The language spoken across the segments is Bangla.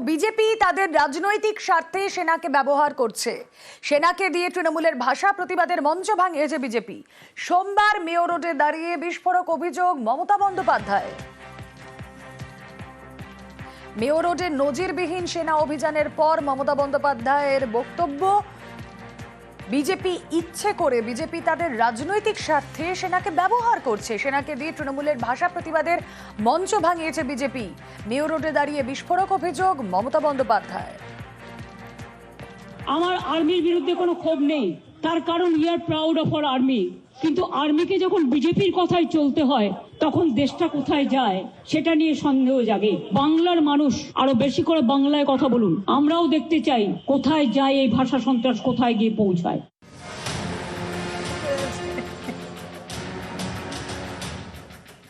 বিজেপি তাদের রাজনৈতিক স্বার্থে সেনাকে ব্যবহার করছে। সেনাকে দিয়ে তৃণমূলের ভাষা প্রতিবাদের মঞ্চ ভাঙিয়েছে বিজেপি। সোমবার মেয়র রোডে দাঁড়িয়ে বিস্ফোরক অভিযোগ মমতা বন্দ্যোপাধ্যায়। মেয়র রোডে নজিরবিহীন সেনা অভিযানের পর মমতা বন্দ্যোপাধ্যায়ের বক্তব্য বিজেপি ইচ্ছে করে, বিজেপি তাদের রাজনৈতিক স্বার্থে সেনাকে ব্যবহার করছে। সেনাকে দিয়ে তৃণমূলের ভাষা প্রতিবাদের মঞ্চ ভাঙিয়েছে বিজেপি। মেয়র রোডে দাঁড়িয়ে বিস্ফোরক অভিযোগ মমতা বন্দ্যোপাধ্যায় আমার আর্মির বিরুদ্ধে কোনো ক্ষোভ নেই। তার কারণ we are proud of our army কিন্তু আর্মিকে যখন বিজেপির কথাই চলতে হয় তখন দেশটা কোথায় যায় সেটা নিয়ে সন্দেহ জাগে। বাংলার মানুষ, আরও বেশি করে বাংলায় কথা বলুন। আমরাও দেখতে চাই, কোথায় যায় এই ভাষা সন্ত্রাস, কোথায় গিয়ে পৌঁছায়।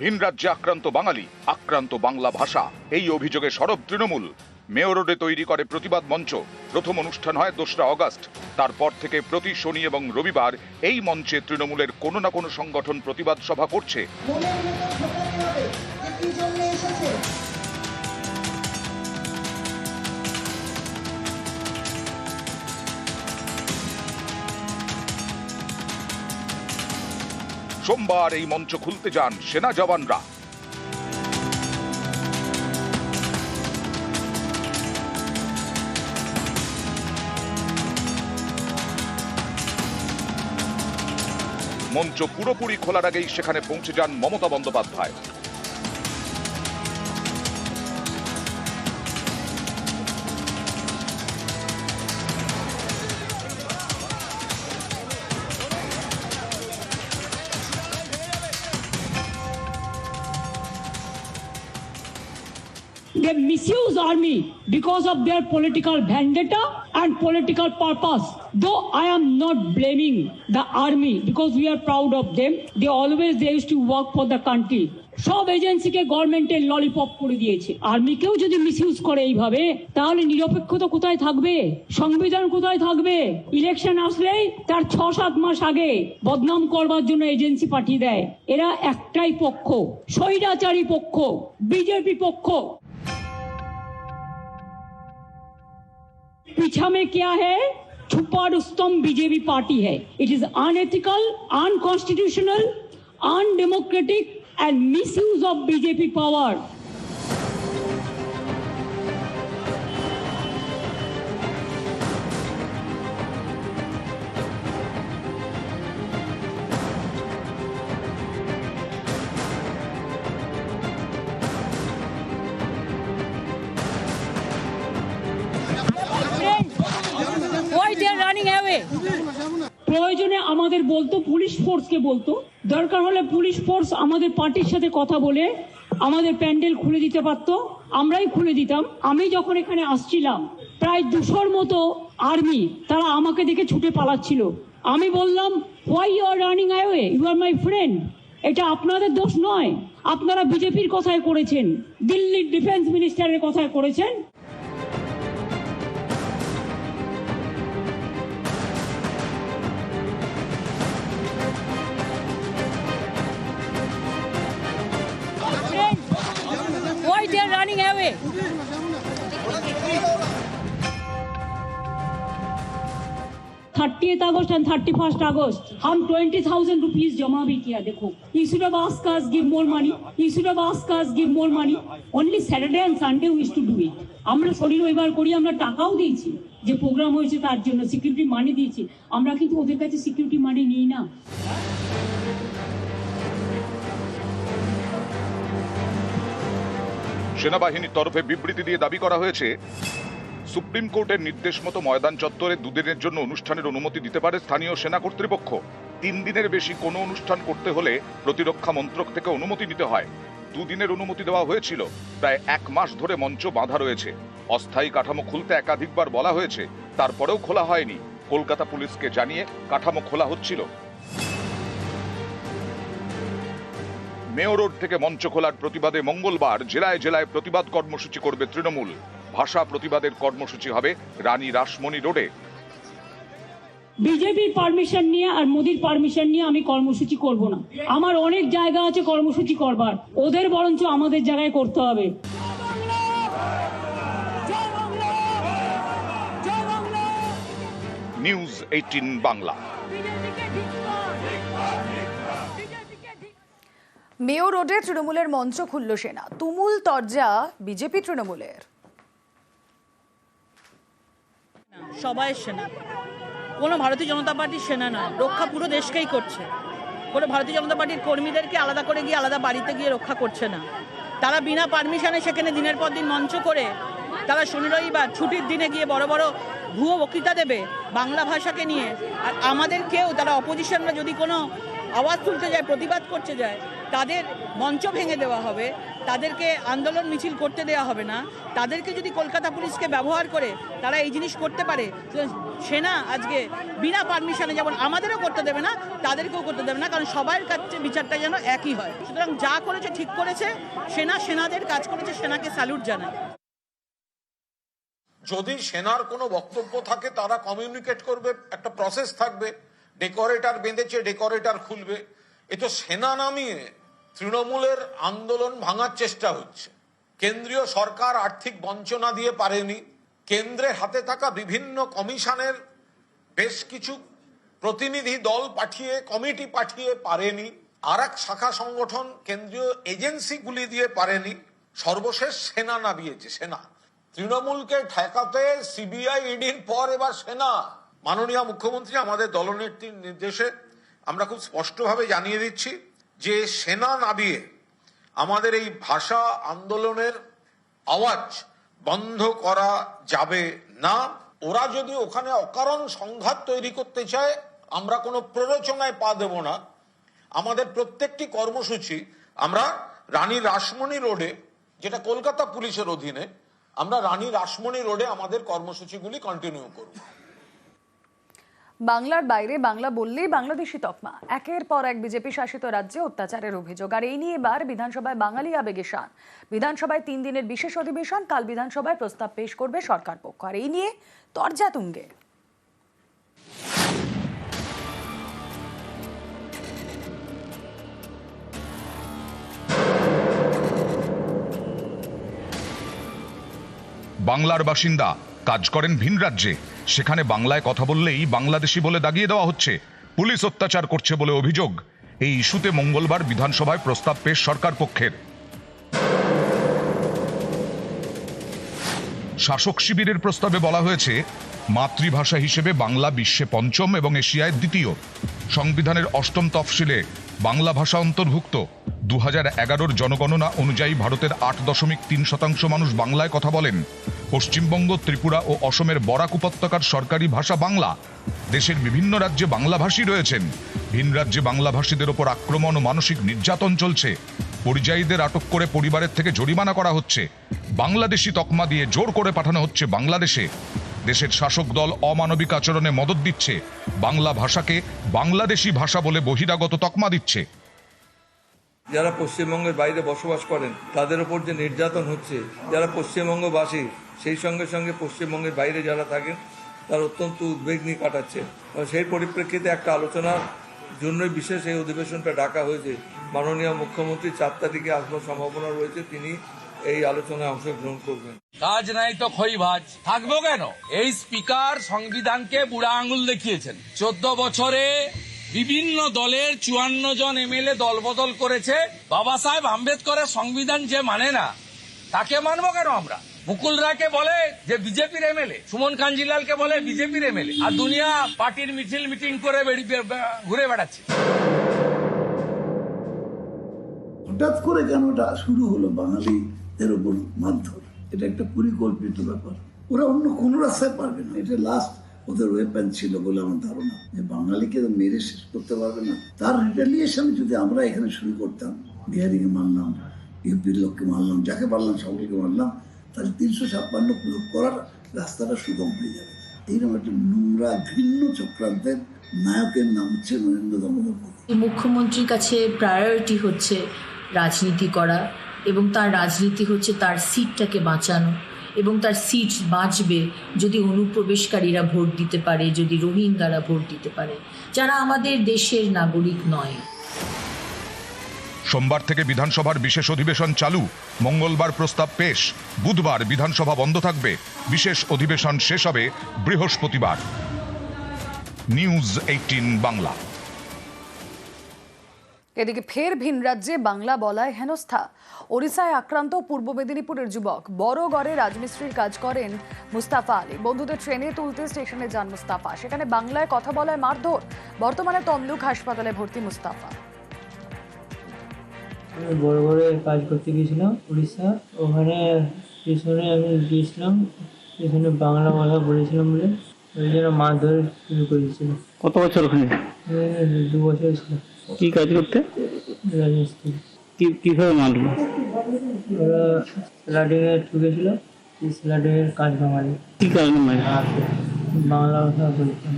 ভিন রাজ্যে আক্রান্ত বাঙালি, আক্রান্ত বাংলা ভাষা, এই অভিযোগে সরব তৃণমূল। মেয়র রোডে তৈরি করে প্রতিবাদ মঞ্চ। প্রথম অনুষ্ঠান হয় দোসরা অগাস্ট। তারপর থেকে প্রতি শনি এবং রবিবার এই মঞ্চে তৃণমূলের কোনো না কোনো সংগঠন প্রতিবাদ সভা করছে। সোমবার এই মঞ্চ খুলতে যান সেনা জওয়ানরা। মঞ্চ পুরোপুরি খোলার আগেই সেখানে পৌঁছে যান Mamata Bandyopadhyay. They misuse army because of their political vendetta and political purpose. Though I am not blaming the army because we are proud of them, they always they used to work for the country. সব এজেন্সিকে গভর্নমেন্টের ললিপপ করে দিয়েছে আর্মিকেও যদি মিসইউজ করে এইভাবে তাহলে নিরপেক্ষতা কোথায় থাকবে সংবিধান কোথায় থাকবে ইলেকশন আসলেই তার ছ সাত মাস আগে বদনাম করবার জন্য এজেন্সি পাঠিয়ে দেয় এরা একটাই পক্ষ স্বৈরাচারী পক্ষ বিজেপি পক্ষ पीछा में क्या है? छुपा रुस्तम बीजेपी पार्टी है। It is unethical unconstitutional undemocratic and misuse of BJP power ফোর্সকে বলতো। দরকার হলে পুলিশ ফোর্স আমাদের পার্টির সাথে কথা বলে আমাদের প্যান্ডেল খুলে দিতে পারতো। আমরাই খুলে দিতাম। আমি যখন এখানে আসছিলাম, প্রায় দুশোর মতো আর্মি তারা আমাকে দেখে ছুটে পালাচ্ছিল। আমি বললাম why you are running away you are my friend এটা আপনাদের দোষ নয়। আপনারা বিজেপির কথায় করেছেন, দিল্লির ডিফেন্স মিনিস্টারের কথায় করেছেন। thirtieth August and thirty first August हम ट्वेंटी थाउजेंड रुपीज जमा भी किया देखो you should have asked us give more money you should have asked us give more money only saturday and sunday we used to do it আমরা শরীর রবিবার করি আমরা টাকাও দিয়েছি যে প্রোগ্রাম হয়েছে তার জন্য সিকিউরিটি মানি দিয়েছি আমরা কিন্তু ওদের কাছে সিকিউরিটি মানি নিই না সেনাবাহিনীর তরফে বিবৃতি দিয়ে দাবি করা হয়েছে সুপ্রিম কোর্টের নির্দেশ মতো ময়দান চত্বরে দুদিনের জন্য অনুষ্ঠানের অনুমতি দিতে পারে স্থানীয় সেনা কর্তৃপক্ষ। তিন দিনের বেশি কোনো অনুষ্ঠান করতে হলে প্রতিরক্ষা মন্ত্রক থেকে অনুমতি নিতে হয়। দুদিনের অনুমতি দেওয়া হয়েছিল। প্রায় এক মাস ধরে মঞ্চ বাঁধা রয়েছে। অস্থায়ী কাঠামো খুলতে একাধিকবার বলা হয়েছে। তারপরেও খোলা হয়নি। কলকাতা পুলিশকে জানিয়ে কাঠামো খোলা হচ্ছিল। মেয়র রোড থেকে মঞ্চ খোলার প্রতিবাদে মঙ্গলবার জেলায় জেলায় প্রতিবাদ কর্মসূচি করবে তৃণমূল। ভাষা প্রতিবাদের কর্মসূচি হবে রানী রাসমণি রোডে। বিজেপির পারমিশন নিয়ে আর মোদির পারমিশন নিয়ে আমি কর্মসূচি করব না। আমার অনেক জায়গা আছে কর্মসূচি করবার। ওদের বরঞ্চ আমাদের জায়গায় করতে হবে। News eighteen Bangla. মেয়ো রোডে তৃণমূলের মঞ্চ খুলল সেনা। তুমুল তরজা বিজেপি তৃণমূলের। সবাই সেনা। কোনো ভারতীয় জনতা পার্টির সেনা নয় রক্ষা পুরো দেশকেই করছে। কোনো ভারতীয় জনতা পার্টির কর্মীদেরকে আলাদা করে গিয়ে, আলাদা বাড়িতে গিয়ে রক্ষা করছে না। তারা বিনা পারমিশনে সেখানে দিনের পর দিন মঞ্চ করে, তারা শনি রবিবার ছুটির দিনে গিয়ে বড় বড় ভুয়ো বক্তৃতা দেবে বাংলা ভাষাকে নিয়ে। আর আমাদের কেউ, তারা অপোজিশনরা যদি কোনো আওয়াজ তুলতে যায়, প্রতিবাদ করতে যায়, তাদের মঞ্চ ভেঙে দেওয়া হবে, তাদেরকে আন্দোলন মিছিল করতে দেওয়া হবে না, তাদেরকে যদি কলকাতা পুলিশকে ব্যবহার করে তারা এই জিনিস করতে পারে সেনা আজকে বিনা পারমিশনে যেমন আমাদেরও করতে দেবে না, তাদেরকেও করতে দেবে না, কারণ সবার কাছে বিচারটা যেন একই হয়। সুতরাং যা করেছে ঠিক করেছে, সেনা সেনাদের কাজ করেছে, সেনাকে স্যালুট জানায়। যদি সেনার কোনো বক্তব্য থাকে, তারা কমিউনিকেট করবে, একটা প্রসেস থাকবে। ডেকোরেটর বেঁধেছে, ডেকোরেটর খুলবে। এ তো সেনা নামিয়ে তৃণমূলের আন্দোলন ভাঙার চেষ্টা হচ্ছে। কেন্দ্রীয় সরকার আর্থিক বঞ্চনা দিয়ে পারেনি। কেন্দ্রের হাতে থাকা বিভিন্ন কমিশনের বেশ কিছু প্রতিনিধি দল পাঠিয়ে, কমিটি পাঠিয়ে পারেনি। আর এক শাখা সংগঠন কেন্দ্রীয় এজেন্সিগুলি দিয়ে পারেনি। সর্বশেষ সেনা নামিয়েছে, সেনা। তৃণমূলকে ঠেকাতে সিবিআই ইডির পর এবার সেনা। মাননীয় মুখ্যমন্ত্রী আমাদের দলনেত্রীর নির্দেশে আমরা খুব স্পষ্টভাবে জানিয়ে দিচ্ছি যে সেনা নামিয়ে আমাদের এই ভাষা আন্দোলনের আওয়াজ বন্ধ করা যাবে না। ওরা যদি ওখানে অকারণ সংঘাত তৈরি করতে চায়, আমরা কোনো প্ররোচনায় পা দেব না। আমাদের প্রত্যেকটি কর্মসূচি আমরা রানী রাসমণি রোডে, যেটা কলকাতা পুলিশের অধীনে, আমরা রানী রাসমণি রোডে আমাদের কর্মসূচিগুলি কন্টিনিউ করব। বাংলার বাইরে বাংলা বললেই বাংলাদেশি তকমা। একের পর এক বিজেপি শাসিত রাজ্যে অত্যাচারের অভিযোগ। আর এই নিয়ে এবার বিধানসভায় বাঙালি আবেগে শান। বিধানসভায় তিন দিনের বিশেষ অধিবেশন, কাল বিধানসভায় প্রস্তাব পেশ করবে সরকার পক্ষ। আর এই নিয়ে তরজা তুঙ্গে বাংলার বাসিন্দা, কাজ করেন ভিন রাজ্যে। সেখানে বাংলায় কথা বললেই বাংলাদেশি বলে দাগিয়ে দেওয়া হচ্ছে। পুলিশ অত্যাচার করছে বলে অভিযোগ। এই ইস্যুতে মঙ্গলবার বিধানসভায় প্রস্তাব পেশ সরকার পক্ষের। শাসক শিবিরের প্রস্তাবে বলা হয়েছে মাতৃভাষা হিসেবে বাংলা বিশ্বে পঞ্চম এবং এশিয়ায় দ্বিতীয়। সংবিধানের অষ্টম তফসিলে বাংলা ভাষা অন্তর্ভুক্ত। দু হাজার এগারোর জনগণনা অনুযায়ী ভারতের আট দশমিক তিন শতাংশ মানুষ বাংলায় কথা বলেন। পশ্চিমবঙ্গ, ত্রিপুরা ও অসমের বরাক উপত্যকার সরকারি ভাষা বাংলা। দেশের বিভিন্ন রাজ্যে বাংলাভাষী রয়েছেন। ভিন রাজ্যে বাংলাভাষীদের ওপর আক্রমণ ও মানসিক নির্যাতন চলছে। পরিযায়ীদের আটক করে পরিবারের থেকে জরিমানা করা হচ্ছে। বাংলাদেশি তকমা দিয়ে জোর করে পাঠানো হচ্ছে বাংলাদেশে। দেশের শাসক দল অমানবিক আচরণে মদত দিচ্ছে। বাংলা ভাষাকে বাংলাদেশি ভাষা বলে বহিরাগত তকমা দিচ্ছে। যারা পশ্চিমবঙ্গের বাইরে বসবাস করেন, তাদের উপর যে নির্যাতন হচ্ছে, যারা পশ্চিমবঙ্গবাসী, সেই সঙ্গে সঙ্গে পশ্চিমবঙ্গের বাইরে যারা থাকেন, তারা অত্যন্ত উদ্বেগ নিয়ে কাটাচ্ছে। সেই পরিপ্রেক্ষিতে একটা আলোচনার জন্যই বিশেষ এই অধিবেশনটা ডাকা হয়েছে। মাননীয় মুখ্যমন্ত্রী চার তারিখে আসবার সম্ভাবনা রয়েছে। তিনি এই আলোচনায় অংশগ্রহণ করবেন। কাজ নাই তো খই ভাজ থাকব কেন? এই স্পিকার সংবিধানকে বুড়া আঙুল দেখিয়েছেন। চোদ্দ বছরে বিভিন্ন দলের চুয়ান্ন জন এমএলএ দলবদল করেছে। বাবা সাহেব আম্বেদকরের সংবিধান যে মানে না তাকে মানবো কেন আমরা? মুকুল রায়কে বলে যে বিজেপির এমএলএ সুমন কাঞ্জিলালকে বলে বিজেপির এমএলএ আর দুনিয়া পার্টির মিছিল মিটিং করে ঘুরে বেড়াচ্ছে। হঠাৎ করে কেন এটা শুরু হলো বাঙালিদের উপর মারধর। এটা একটা পরিকল্পিত ব্যাপার। ওরা অন্য কোনো রাস্তায় পারবে না। এটা লাস্ট ওদের ওয়েপেন ছিল বলে আমার ধারণা। যে বাঙালিকে মেরে শেষ করতে পারবে না। তার রিটালিয়েশন যদি আমরা এখানে শুরু করতাম, বিহারিকে মারলাম ইউপির লোককে মারলাম, যাকে পারলাম, সকলকে মারলাম, তাহলে তিনশো ছাপ্পান্ন প্রয়োগ করার রাস্তাটা সুগম হয়ে যাবে। এইরকম একটা নোংরা, ঘৃণ্য চক্রান্তের নায়কের নাম হচ্ছে নরেন্দ্র দামোদর মুখ্যমন্ত্রীর কাছে প্রায়োরিটি হচ্ছে রাজনীতি করা। এবং তার রাজনীতি হচ্ছে তার সিটটাকে বাঁচানো এবং তার সিট বাঁচবে যদি অনুপ্রবেশকারীরা ভোট দিতে পারে, যদি রোহিঙ্গারা ভোট দিতে পারে। যারা আমাদের দেশের নাগরিক নয়। সোমবার থেকে বিধানসভার বিশেষ অধিবেশন চালু। মঙ্গলবার প্রস্তাব পেশ। বুধবার বিধানসভা বন্ধ থাকবে। বিশেষ অধিবেশন শেষ হবে বৃহস্পতিবার। News eighteen Bangla. এদিকে ফের ভিন রাজ্যে বাংলা বলায় হেনস্থা। ওড়িশায় আক্রান্ত পূর্ব মেদিনীপুরের যুবক। বড়গড়ে রাজমিস্ত্রির কাজ করেন মুস্তাফা আলী। বন্ধুদের ট্রেনে তুলতে স্টেশনে যান মুস্তাফা। সেখানে বাংলায় কথা বলায় মারধর। বর্তমানে তমলুক হাসপাতালে ভর্তি মুস্তাফা। বড় বড় কাজ করতে গিয়েছিলাম উড়িষ্যা ওখানে স্টেশনে আমি গিয়েছিলাম। স্টেশনে বাংলা কথা বলেছিলাম বলে। ওই জন্য মাছ ধরে শুরু করেছিল কত বছর ওখানে? দু বছর ছিল। কি কাজ করতে? কি কীভাবে মারলো? ওরা স্লাডিংয়ে ঢুকেছিল সেই স্লাডিংয়ের কাজ ভাঙালি কি কারণে মারে বাংলা কথা বলতাম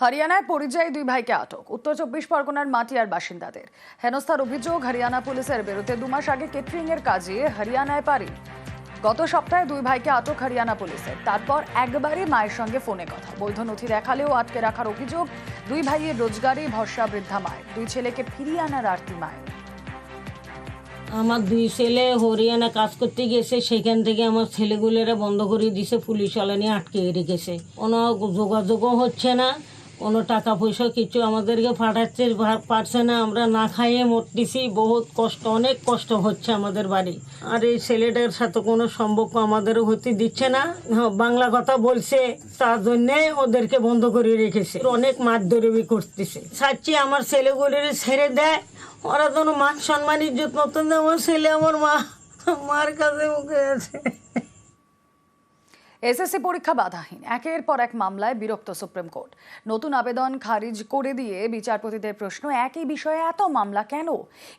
হরিয়ানায় পরিযায়ী দুই ভাইকে আটক। উত্তর চব্বিশ পরগনার মাটিয়ার বাসিন্দাদের। হেনস্থার অভিযোগ হরিয়ানা পুলিশের বিরুদ্ধে দু মাস আগে কেটারিং এর কাজে হরিয়ানায় পারি। গত সপ্তাহে দুই ভাইকে আটক হরিয়ানা পুলিশের। তারপর একবারই মায়ের সঙ্গে ফোনে কথা। বৈধ নথি দেখালেও আটকে রাখার অভিযোগ দুই ভাইয়ের রোজগারে, ভরসা বৃদ্ধা মায়ের। দুই ছেলেকে ফিরিয়ে আনার আরতি মায়ের। আমার দুই ছেলে হরিয়ানা কাজ করতে গেছে, সেখান থেকে আমার ছেলেগুলোরা বন্ধ করে দিছে পুলিশ নিয়ে আটকে রেখেছে। কোনো যোগাযোগও হচ্ছে না। কোনো টাকা পয়সা কিছু আমাদেরকে পাঠাচ্ছে পারছে না। আমরা না খাইয়ে মরতেছি। বহুত কষ্ট অনেক কষ্ট হচ্ছে আমাদের বাড়ি। আর এই ছেলেটার সাথে কোনো সম্পর্ক আমাদেরও হতে দিচ্ছে না। হ্যাঁ, বাংলা কথা বলছে তার জন্যে ওদেরকে বন্ধ করে রেখেছে। অনেক মারধরবি করতেছে। চাচ্ছি আমার ছেলেগুলোর ছেড়ে দেয়। ওরা যেন মান সম্মান ইজ্জত মতন আমার ছেলে আমার মা মার কাছে মুখে আছে। এসএসসি পরীক্ষা বাধাহীন। একের পর এক মামলায় বিরক্ত সুপ্রিম কোর্ট। নতুন আবেদন খারিজ করে দিয়ে বিচারপতিদের প্রশ্ন, একই বিষয়ে এত মামলা কেন?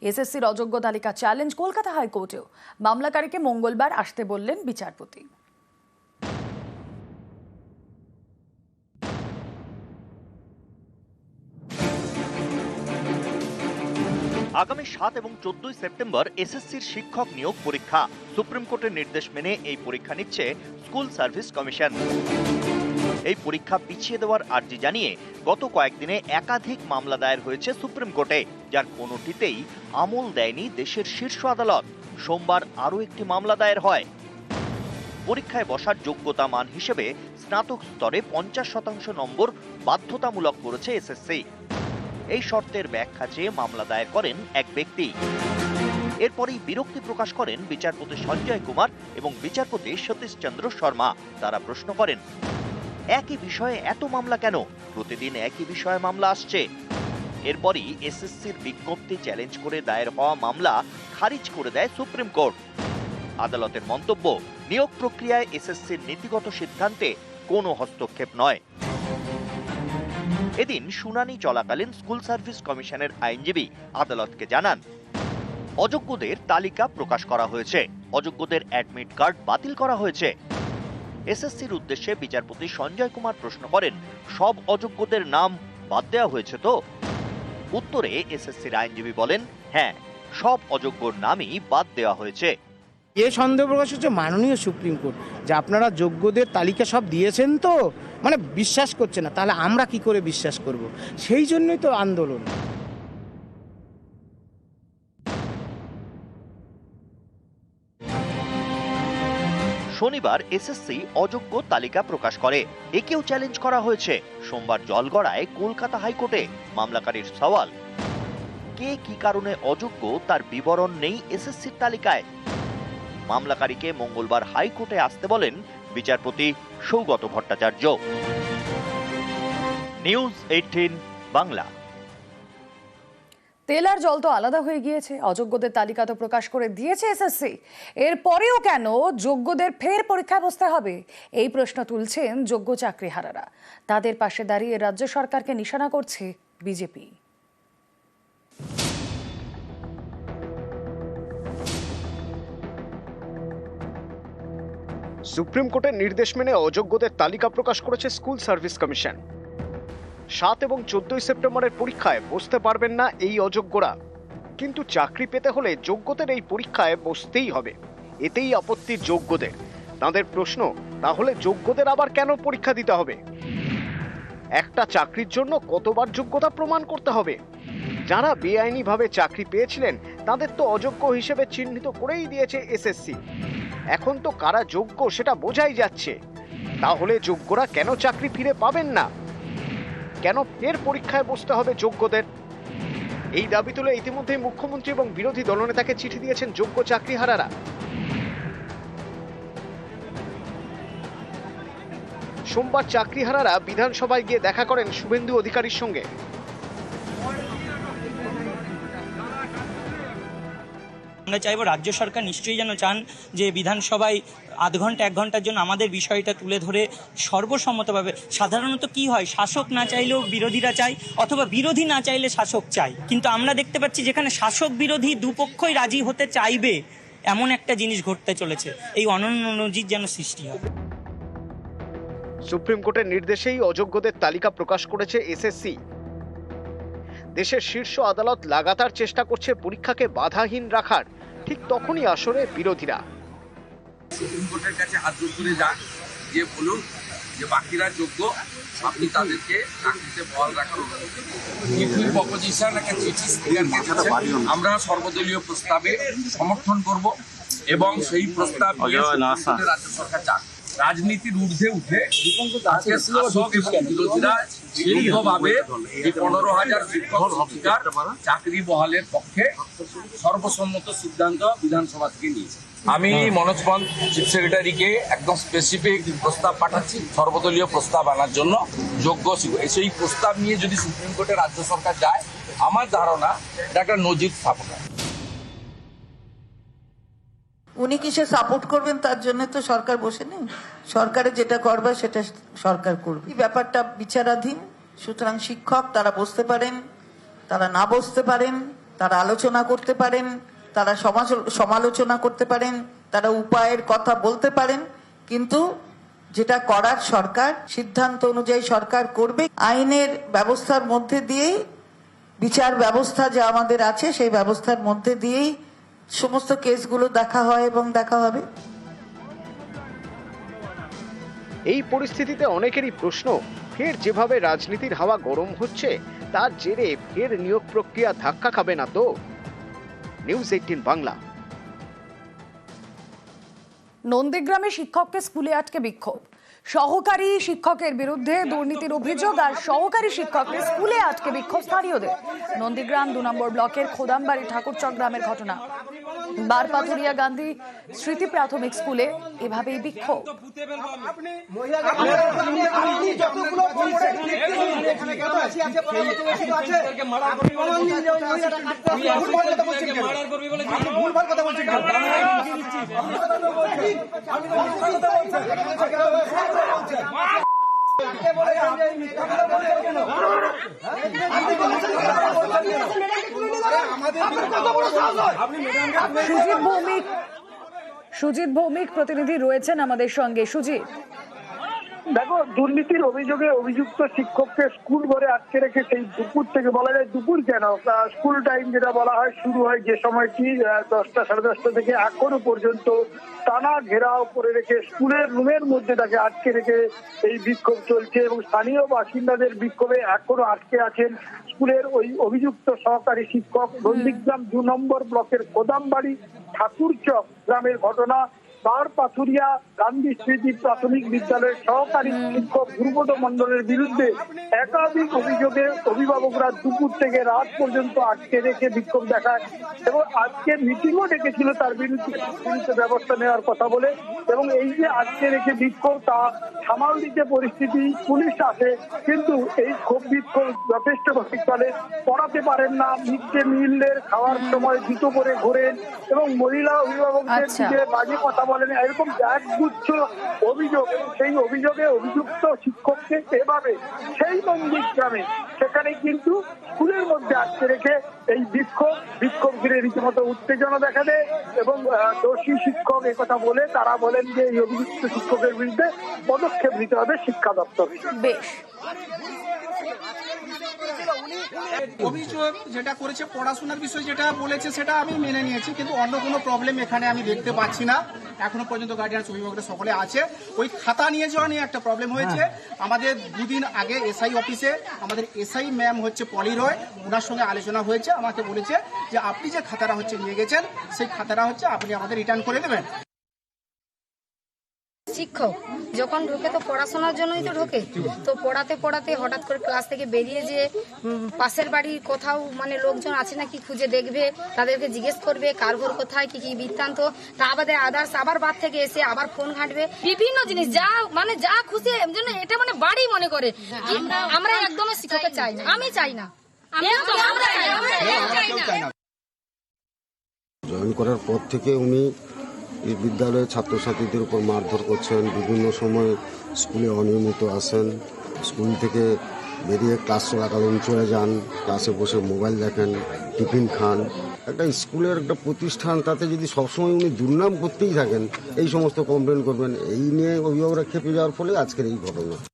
এসএসসির অযোগ্য তালিকা চ্যালেঞ্জ কলকাতা হাইকোর্টেও। মামলাকারীকে মঙ্গলবার আসতে বললেন বিচারপতি। আগামী সাত এবং চোদ্দই সেপ্টেম্বর এসএসসির শিক্ষক নিয়োগ পরীক্ষা। সুপ্রিম কোর্টের নির্দেশ মেনে এই পরীক্ষা নিচ্ছে স্কুল সার্ভিস কমিশন। এই পরীক্ষা পিছিয়ে দেওয়ার আর্জি জানিয়ে গত কয়েকদিনে একাধিক মামলা দায়ের হয়েছে সুপ্রিম কোর্টে, যার কোনোটিতেই আমল দেয়নি দেশের শীর্ষ আদালত। সোমবার আরও একটি মামলা দায়ের হয়। পরীক্ষায় বসার যোগ্যতা মান হিসেবে স্নাতক স্তরে পঞ্চাশ শতাংশ নম্বর বাধ্যতামূলক করেছে এসএসসি। এই শর্তের ব্যাখ্যা চেয়ে মামলা দায়ের করেন এক ব্যক্তি। এরপরেই বিরক্তি প্রকাশ করেন বিচারপতি সঞ্জয় কুমার এবং বিচারপতি সতীশ চন্দ্র শর্মা। তারা প্রশ্ন করেন, একই বিষয়ে এত মামলা কেন? প্রতিদিন একই বিষয়ে মামলা আসছে। এরপরই এসএসসির বিজ্ঞপ্তি চ্যালেঞ্জ করে দায়ের হওয়া মামলা খারিজ করে দেয় সুপ্রিম কোর্ট। আদালতের মন্তব্য, নিয়োগ প্রক্রিয়ায় এসএসসির নীতিগত সিদ্ধান্তে কোনো হস্তক্ষেপ নয়। এদিন শুনানি চলাকালীন স্কুল সার্ভিস কমিশনের আইনজীবী আদালতকে জানান, অযোগ্যদের তালিকা প্রকাশ করা হয়েছে। অযোগ্যদের অ্যাডমিট কার্ড বাতিল করা হয়েছে। এসএসসির উদ্দেশ্যে বিচারপতি সঞ্জয় কুমার প্রশ্ন করেন, সব অযোগ্যদের নাম বাদ দেওয়া হয়েছে তো? উত্তরে এসএসসির আইনজীবী বলেন হ্যাঁ সব অযোগ্যর নামই বাদ দেওয়া হয়েছে। এ সন্দেহ প্রকাশ হচ্ছে মাননীয় সুপ্রিম কোর্ট, যে আপনারা যোগ্যদের তালিকা সব দিয়েছেন তো? মানে বিশ্বাস করছে না, তাহলে আমরা কি করে বিশ্বাস করব? সেই জন্যই তো আন্দোলন। শনিবার এসএসসি অযোগ্য তালিকা প্রকাশ করে। একেও চ্যালেঞ্জ করা হয়েছে। সোমবার জলগড়ায় কলকাতা হাইকোর্টে মামলাকারীর সওয়াল। কে কি কারণে অযোগ্য তার বিবরণ নেই এসএসসির তালিকায়। মামলাকারীকে মঙ্গলবার হাইকোর্টে আসতে বলেন বিচারপতি Saugata Bhattacharya. News eighteen, Bangla. তেল আর জল তো আলাদা হয়ে গিয়েছে। অযোগ্যদের তালিকা তো প্রকাশ করে দিয়েছে এসএসসি এরপরেও কেন যোগ্যদের ফের পরীক্ষায় বসতে হবে? এই প্রশ্ন তুলছেন যোগ্য চাকরিহারারা। তাদের পাশে দাঁড়িয়ে রাজ্য সরকারকে নিশানা করছে বিজেপি। সুপ্রিম কোর্টের নির্দেশ মেনে অযোগ্যদের তালিকা প্রকাশ করেছে স্কুল সার্ভিস কমিশন। সাত এবং চোদ্দই সেপ্টেম্বরের পরীক্ষায় বসতে পারবেন না এই অযোগ্যরা। কিন্তু চাকরি পেতে হলে যোগ্যদের এই পরীক্ষায় বসতেই হবে। এতেই আপত্তির যোগ্যদের। তাদের প্রশ্ন, তাহলে যোগ্যদের আবার কেন পরীক্ষা দিতে হবে? একটা চাকরির জন্য কতবার যোগ্যতা প্রমাণ করতে হবে? যারা বেআইনিভাবে চাকরি পেয়েছিলেন, তাদের তো অযোগ্য হিসেবে চিহ্নিত করেই দিয়েছে এসএসসি। এখন তো কারা যোগ্য সেটা বোঝাই যাচ্ছে। তাহলে যোগ্যরা কেন চাকরি ফিরে পাবেন না? কেন ফের পরীক্ষায় বসতে হবে যোগ্যদের? এই দাবি তুলে ইতিমধ্যেই মুখ্যমন্ত্রী এবং বিরোধী দলনেতাকে চিঠি দিয়েছেন যোগ্য চাকরিহারারা। সোমবার চাকরিহারারা বিধানসভায় গিয়ে দেখা করেন শুভেন্দু অধিকারীর সঙ্গে। আমরা চাইব রাজ্য সরকার নিশ্চয়ই যেন চান যে বিধানসভায় আধ ঘণ্টা, এক ঘণ্টার জন্য আমাদের বিষয়টা তুলে ধরে সর্বসম্মতভাবে। সাধারণত কি হয়, শাসক না চাইলেও বিরোধীরা চায় অথবা বিরোধী না চাইলে শাসক চায়। কিন্তু আমরা দেখতে পাচ্ছি যেখানে শাসক বিরোধী দুপক্ষই রাজি হতে চাইবে, এমন একটা জিনিস ঘটতে চলেছে। এই অনন্য নজির যেন সৃষ্টি হয়। সুপ্রিম কোর্টের নির্দেশেই অযোগ্যদের তালিকা প্রকাশ করেছে এসএসসি। দেশের শীর্ষ আদালত লাগাতার চেষ্টা করছে পরীক্ষাকে বাধাহীন রাখার। ঠিক তখনই আসরে বিরোধীরা। সুপ্রিম কোর্টের কাছে হাত জোর করে যান যে বলুন যে বাকিরা যোগ্য আপনি তাদেরকে চাকরিতে বহাল রাখার চিফ অপোজিশন একটা চিঠি স্পিকারকে দিচ্ছেন আমরা সর্বদলীয় প্রস্তাবে সমর্থন করব এবং সেই প্রস্তাব রাজ্য সরকার যাক রাজনীতির ঊর্ধ্বে উঠে পনেরো হাজার শিক্ষক চাকরি বহালের পক্ষে সর্বসম্মত সিদ্ধান্ত বিধানসভা থেকে নিয়েছে আমি মনোজ পন্ত, চিফ সেক্রেটারিকে একদম স্পেসিফিক প্রস্তাব পাঠাচ্ছি, সর্বদলীয় প্রস্তাব আনার জন্য যোগ্য সেই প্রস্তাব নিয়ে যদি সুপ্রিম কোর্টে রাজ্য সরকার যায়, আমার ধারণা এটা একটা নজির স্থাপন। উনি কিসে সাপোর্ট করবেন তার জন্য তো সরকার বসে নেই? সরকারে যেটা করবে সেটা সরকার করবে। এই ব্যাপারটা বিচারাধীন, সুতরাং শিক্ষক তারা বসতে পারেন, তারা না বসতে পারেন, তারা আলোচনা করতে পারেন, তারা সমালোচনা করতে পারেন, তারা উপায়ের কথা বলতে পারেন, কিন্তু যেটা করার সরকার, সিদ্ধান্ত অনুযায়ী সরকার করবে, আইনের ব্যবস্থার মধ্যে দিয়েই, বিচার ব্যবস্থা যা আমাদের আছে, সেই ব্যবস্থার মধ্যে দিয়েই সমস্ত কেসগুলো দেখা হয় এবং দেখা হবে। এই পরিস্থিতিতে অনেকেরই প্রশ্ন ফের যেভাবে রাজনীতির হাওয়া গরম হচ্ছে তার জেরে ফের নিয়োগ প্রক্রিয়া ধাক্কা খাবে না তো? News eighteen Bangla. নন্দীগ্রামে শিক্ষককে স্কুলে আটকে বিক্ষোভ। সহকারী শিক্ষকের বিরুদ্ধে দুর্নীতির অভিযোগ আর সহকারী শিক্ষককে স্কুলে আটকে বিক্ষোভ স্থানীয়দের। নন্দীগ্রাম দু নম্বর ব্লকের খোদামবাড়ি ঠাকুরচক গ্রামের ঘটনা। বারপাথুরিয়া গান্ধী স্মৃতি প্রাথমিক স্কুলে এভাবেই বিক্ষোভ। ভৌমিক সুজিত ভৌমিক প্রতিনিধি রয়েছেন আমাদের সঙ্গে। সুজিত দেখো, দুর্নীতির অভিযোগে অভিযুক্ত শিক্ষককে স্কুল ঘরে আটকে রেখে সেই দুপুর থেকে বলা যায় দুপুর কেন? স্কুল টাইম যেটা বলা হয়, শুরু হয় যে সময়টি দশটা সাড়ে দশটা থেকে এখনও পর্যন্ত টানা ঘেরাও করে রেখে স্কুলের রুমের মধ্যে তাকে আটকে রেখে এই বিক্ষোভ চলছে এবং স্থানীয় বাসিন্দাদের বিক্ষোভে এখনও আটকে আছেন স্কুলের ওই অভিযুক্ত সহকারী শিক্ষক নন্দীগ্রাম দু নম্বর ব্লকের কোদামবাড়ি ঠাকুরচক গ্রামের ঘটনা। তার পাথুরিয়া গান্ধী স্মৃতি প্রাথমিক বিদ্যালয়ের সহকারী শিক্ষক গুরুপদ মন্ডলের বিরুদ্ধে একাধিক অভিযোগে অভিভাবকরা দুপুর থেকে রাত পর্যন্ত আটকে রেখে বিক্ষোভ দেখায় এবং আজকে মিটিংও ডেকেছিল তার বিরুদ্ধে বিরুদ্ধে ব্যবস্থা নেওয়ার কথা বলে এবং এই যে আটকে রেখে বিক্ষোভ তা সামাল দিতে পরিস্থিতি পুলিশ আসে কিন্তু এই ক্ষোভ বিক্ষোভ যথেষ্ট চলে পড়াতে পারেন না মিড ডে মিলের খাওয়ার সময় জুতো করে ঘোরেন এবং মহিলা অভিভাবকদের আচ্ছা। বাজে কথা বলেন, এরকম একগুচ্ছ অভিযোগ, সেই অভিযোগে অভিযুক্ত শিক্ষককে এভাবে সেই মন্দির গ্রামে, সেখানে কিন্তু স্কুলের মধ্যে আটকে রেখে এই বিক্ষোভ বিক্ষোভ ঘিরে রীতিমতো উত্তেজনা দেখা দেয় এবং দোষী শিক্ষক কথা বলে তারা বলেন যে এই অভিযুক্ত শিক্ষকের বিরুদ্ধে পদক্ষেপ নিতে হবে শিক্ষা দপ্তর। বেশ। অভিযোগ যেটা করেছে পড়াশোনার বিষয় যেটা বলেছে সেটা আমি মেনে নিয়েছি কিন্তু অন্য কোনো প্রবলেম এখানে আমি দেখতে পাচ্ছি না। এখনও পর্যন্ত গার্ডিয়ান অভিভাবকরা সকলে আছে। ওই খাতা নিয়ে যাওয়া নিয়ে একটা প্রবলেম হয়েছে। আমাদের দুদিন আগে এসআই অফিসে আমাদের এসআই ম্যাম হচ্ছে পলি রয় ওনার সঙ্গে আলোচনা হয়েছে। আমাকে বলেছে যে আপনি যে খাতাটা হচ্ছে নিয়ে গেছেন সেই খাতাটা হচ্ছে আপনি আমাদের রিটার্ন করে দেবেন। শিক্ষক যখন ঢোকে তো পড়াশোনার জন্যই তো ঢোকে। তো পড়াতে পড়াতে হঠাৎ করে ক্লাস থেকে বেরিয়ে যে পাশের বাড়ির কোথাও মানে লোকজন আছে নাকি খুঁজে দেখবে তাদেরকে জিজ্ঞেস করবে কার ঘর কোথায় কি কি বৃত্তান্ত। তা বাদে আদার্স আবার বাদ থেকে এসে আবার ফোন ঘাঁটবে। বিভিন্ন জিনিস যা মানে যা খুশি জন্য এটা মানে বাড়ি মনে করে। আমরা একদমই শিক্ষককে চাই না। আমি চাই না। একদম চাই না, চাই না। জয়েন করার পর থেকে উনি এই বিদ্যালয়ের ছাত্রছাত্রীদের উপর মারধর করছেন, বিভিন্ন সময় স্কুলে অনিয়মিত আসেন, স্কুল থেকে বেরিয়ে ক্লাস চলাকালীন চলে যান, ক্লাসে বসে মোবাইল দেখেন, টিফিন খান। একটা স্কুলের একটা প্রতিষ্ঠান, তাতে যদি সবসময় উনি দুর্নাম করতেই থাকেন, এই সমস্ত কমপ্লেন করবেন, এই নিয়ে অভিভাবকরা খেপে যাওয়ার ফলে আজকের এই ঘটনা।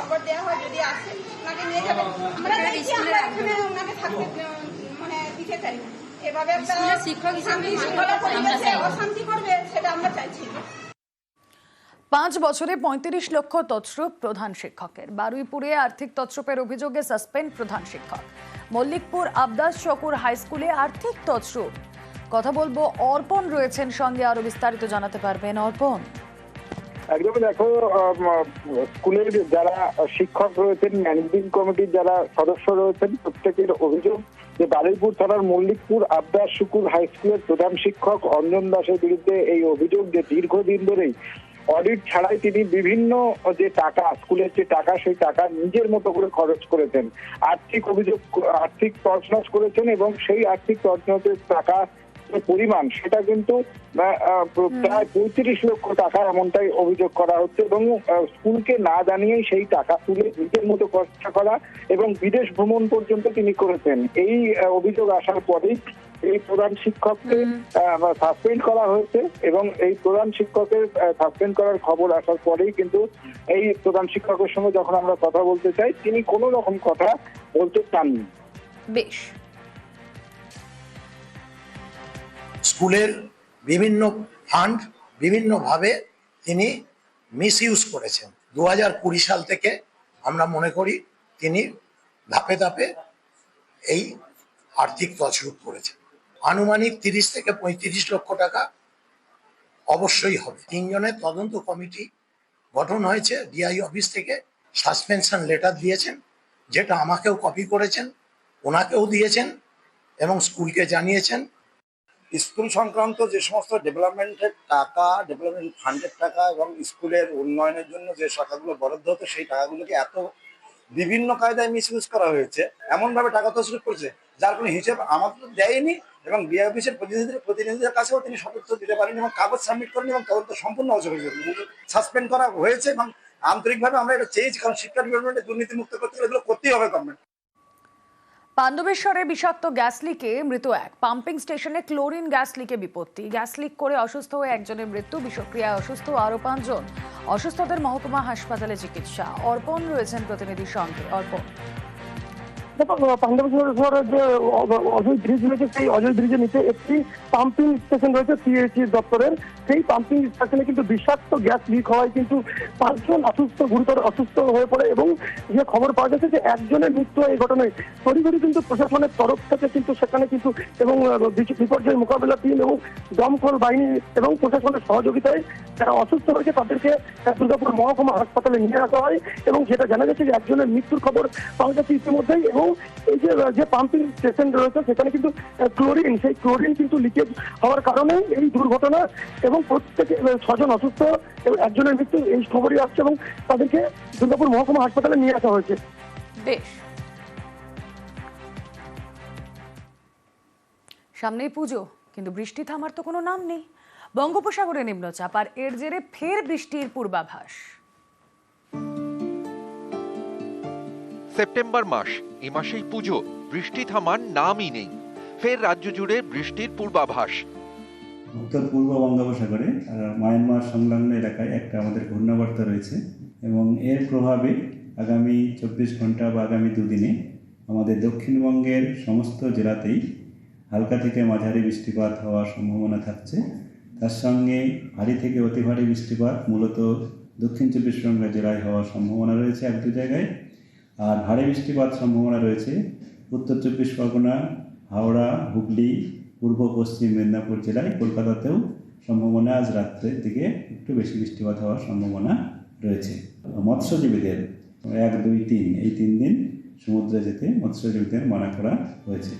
খবর দেওয়া হয় যদি আসে ওনাকে নিয়ে যাবেন আমরা আমরা এখানে ওনাকে থাকতে মানে দিতে চাই। না এভাবে একটা শিক্ষক হিসাবে পরিবেশে অশান্তি করবে সেটা আমরা চাইছি। না পাঁচ বছরে পঁয়ত্রিশ লক্ষ তছরূপ প্রধান শিক্ষকের। বারুইপুরে আর্থিক তছরূপের অভিযোগে সাসপেন্ড প্রধান শিক্ষক। মল্লিকপুর আবদাস চকুর হাই স্কুলে আর্থিক তছরূপ। কথা বলব অর্পণ রয়েছেন সঙ্গে আরও বিস্তারিত জানাতে পারবেন অর্পণ। একদমই দেখো স্কুলের যারা শিক্ষক রয়েছেন, ম্যানেজিং কমিটির যারা সদস্য রয়েছেন, প্রত্যেকের অভিযোগ যে বারুইপুর থানার মল্লিকপুর আবদার শুকুর হাই স্কুলের প্রধান শিক্ষক অঞ্জন দাসের বিরুদ্ধে এই অভিযোগ যে দীর্ঘদিন ধরেই অডিট ছাড়াই তিনি বিভিন্ন যে টাকা, স্কুলের যে টাকা, সেই টাকা নিজের মতো করে খরচ করেছেন। আর্থিক অভিযোগ, আর্থিক তছনছ করেছেন এবং সেই আর্থিক তছনছের টাকা যে পরিমাণ সেটা কিন্তু প্রায় পঁয়ত্রিশ লক্ষ টাকা এমনটাই অভিযোগ করা হচ্ছে এবং স্কুলকে না জানিয়েই সেই টাকা তুলে নিজের মতো খরচা করা এবং বিদেশ ভ্রমণ পর্যন্ত তিনি করেছেন। এই অভিযোগ আসার পরেই এই প্রধান শিক্ষককে সাসপেন্ড করা হয়েছে এবং এই প্রধান শিক্ষকের সাসপেন্ড করার খবর আসার পরেই কিন্তু এই প্রধান শিক্ষকের সঙ্গে যখন আমরা কথা বলতে চাই তিনি কোনো রকম কথা বলতে চাননি। বেশ। স্কুলের বিভিন্ন ফান্ড বিভিন্নভাবে তিনি মিস ইউজ করেছেন। দু হাজার কুড়ি সাল থেকে আমরা মনে করি তিনি ধাপে ধাপে এই আর্থিক তছরূপ করেছেন। আনুমানিক তিরিশ থেকে পঁয়ত্রিশ লক্ষ টাকা অবশ্যই হবে। তিনজনের তদন্ত কমিটি গঠন হয়েছে। ডিআই অফিস থেকে সাসপেনশন লেটার দিয়েছেন, যেটা আমাকেও কপি করেছেন, ওনাকেও দিয়েছেন এবং স্কুলকে জানিয়েছেন। স্কুল সংক্রান্ত যে সমস্ত ডেভেলপমেন্টের টাকা ডেভেলপমেন্ট ফান্ডের টাকা এবং স্কুলের উন্নয়নের জন্য যে টাকাগুলো বরাদ্দ হতো, সেই টাকাগুলোকে এত বিভিন্ন কায়দায় মিস ইউজ করা হয়েছে, এমনভাবে টাকা তসরুপ করেছে, যার কোনো হিসেব আমাদের দেয়নি এবং বিআই অফিসের প্রতিনিধিদের প্রতিনিধিদের কাছেও তিনি সতর্ক দিতে পারেন এবং কাগজ সাবমিট করেন এবং তদন্ত সম্পূর্ণ অসুবিধা সাসপেন্ড করা হয়েছে এবং আন্তরিকভাবে আমরা এটা চেয়েছি কারণ শিক্ষা ডিপার্টমেন্টে দুর্নীতি মুক্ত করতে গেলে এগুলো করতেই হবে গভর্নমেন্ট পাণ্ডবেশ্বরে বিষাক্ত গ্যাস লিকে মৃত এক। পাম্পিং স্টেশনে ক্লোরিন গ্যাস লিকে বিপত্তি। গ্যাস লিক করে অসুস্থ হয়ে একজনের মৃত্যু, বিষক্রিয়ায় অসুস্থ আরও পাঁচজন। অসুস্থদের মহকুমা হাসপাতালে চিকিৎসা। অর্পণ রয়েছেন প্রতিনিধির সঙ্গে। অর্পণ। যে ব্রিজ রয়েছে, সেই ব্রিজের নিচে একটি পাম্পিং স্টেশন রয়েছে দপ্তরের। সেই পাম্পিং স্টেশনে কিন্তু বিষাক্ত গ্যাস লিক হওয়ায় কিন্তু পাঁচজন অসুস্থ, গুরুতর অসুস্থ হয়ে পড়ে এবং যে খবর পাওয়া যে একজনের মৃত্যু এই ঘটনায়। তড়িঘড়ি কিন্তু প্রশাসনের তরফ থেকে কিন্তু সেখানে কিন্তু এবং বিপর্যয় মোকাবিলা টিম এবং দমকল বাহিনী এবং প্রশাসনের সহযোগিতায় যারা অসুস্থ হয়েছে তাদেরকে দুর্গাপুর মহকুমা হাসপাতালে নিয়ে আসা হয় এবং সেটা জানা গেছে যে একজনের মৃত্যুর খবর পাওয়া গেছে ইতিমধ্যেই এবং এই যে যে পাম্পিং স্টেশন রয়েছে, সেখানে কিন্তু ক্লোরিন সেই ক্লোরিন কিন্তু লিকেজ হওয়ার কারণে এই দুর্ঘটনা এবং ছজন অসুস্থ একজনের মৃত্যু এই খবরই আসছে এবং তাদেরকে দুর্গাপুর মহকুমা হাসপাতালে নিয়ে আসা হয়েছে। সামনেই পুজো, কিন্তু বৃষ্টি থামার তো কোনো নাম নেই। বঙ্গোপসাগরে নিম্নচাপ, আর এর জেরে ফের বৃষ্টির পূর্বাভাস। সেপ্টেম্বর মাস, এ মাসেই পুজো, বৃষ্টি থামার নামই নেই। ফের রাজ্য জুড়ে বৃষ্টির পূর্বাভাস। উত্তর পূর্ব বঙ্গোপসাগরে মায়ানমার সংলগ্ন এলাকায় একটা আমাদের ঘূর্ণাবর্ত রয়েছে এবং এর প্রভাবে আগামী চব্বিশ ঘণ্টা বা আগামী দুদিনে আমাদের দক্ষিণবঙ্গের সমস্ত জেলাতেই হালকা থেকে মাঝারি বৃষ্টিপাত হওয়ার সম্ভাবনা থাকছে। তার সঙ্গে ভারী থেকে অতি ভারী বৃষ্টিপাত মূলত দক্ষিণ চব্বিশ পরগনা জেলায় হওয়ার সম্ভাবনা রয়েছে এক দু জায়গায়। আর ভারী বৃষ্টিপাত সম্ভাবনা রয়েছে। উত্তর চব্বিশ পরগনা, হাওড়া, হুগলি, পূর্ব, পশ্চিম মেদিনীপুর জেলায় কলকাতাতেও সম্ভাবনা আজ রাত্রের দিকে একটু বেশি বৃষ্টিপাত হওয়ার সম্ভাবনা রয়েছে। মৎস্যজীবীদের এক, দুই, তিন, এই তিন দিন সমুদ্রে যেতে মৎস্যজীবীদের মানা করা হয়েছে।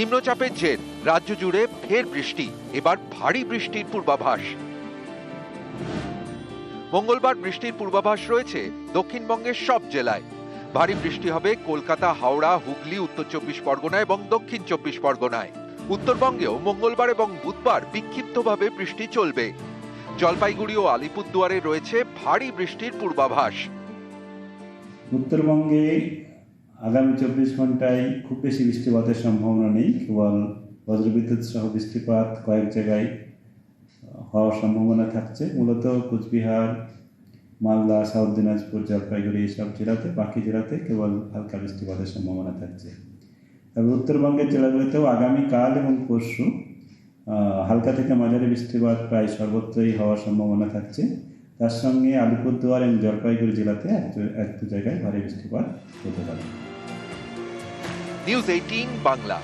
নিম্নচাপের জের, রাজ্য জুড়ে ফের বৃষ্টি, এবার ভারী বৃষ্টির পূর্বাভাস। মঙ্গলবার বৃষ্টির পূর্বাভাস রয়েছে দক্ষিণবঙ্গের সব জেলায়। ভারী বৃষ্টি হবে কলকাতা, হাওড়া, হুগলি, উত্তর চব্বিশ পরগনা এবং দক্ষিণ চব্বিশ পরগনায়। উত্তরবঙ্গেও মঙ্গলবার এবং বুধবার বিক্ষিপ্তভাবে বৃষ্টি চলবে। জলপাইগুড়ি ও আলিপুরদুয়ারে রয়েছে ভারী বৃষ্টির পূর্বাভাস। উত্তরবঙ্গে আগামী চব্বিশ ঘন্টায় খুব বেশি বৃষ্টিপাতের সম্ভাবনা নেই, কেবল বজ্রবিদ্যুৎ সহ বৃষ্টিপাত কয়েক জায়গায় হওয়ার সম্ভাবনা থাকছে। মূলত কোচবিহার, মালদা, সাউথ দিনাজপুর, জলপাইগুড়ি এইসব জেলাতে, বাকি জেলাতে কেবল হালকা বৃষ্টিপাতের সম্ভাবনা থাকছে। তবে উত্তরবঙ্গের জেলাগুলিতেও আগামীকাল এবং পরশু হালকা থেকে মাঝারি বৃষ্টিপাত প্রায় সর্বত্রই হওয়ার সম্ভাবনা থাকছে। তার সঙ্গে আলিপুরদুয়ার এবং জলপাইগুড়ি জেলাতে এক দু- জায়গায় ভারী বৃষ্টিপাত হতে পারে। News eighteen Bangla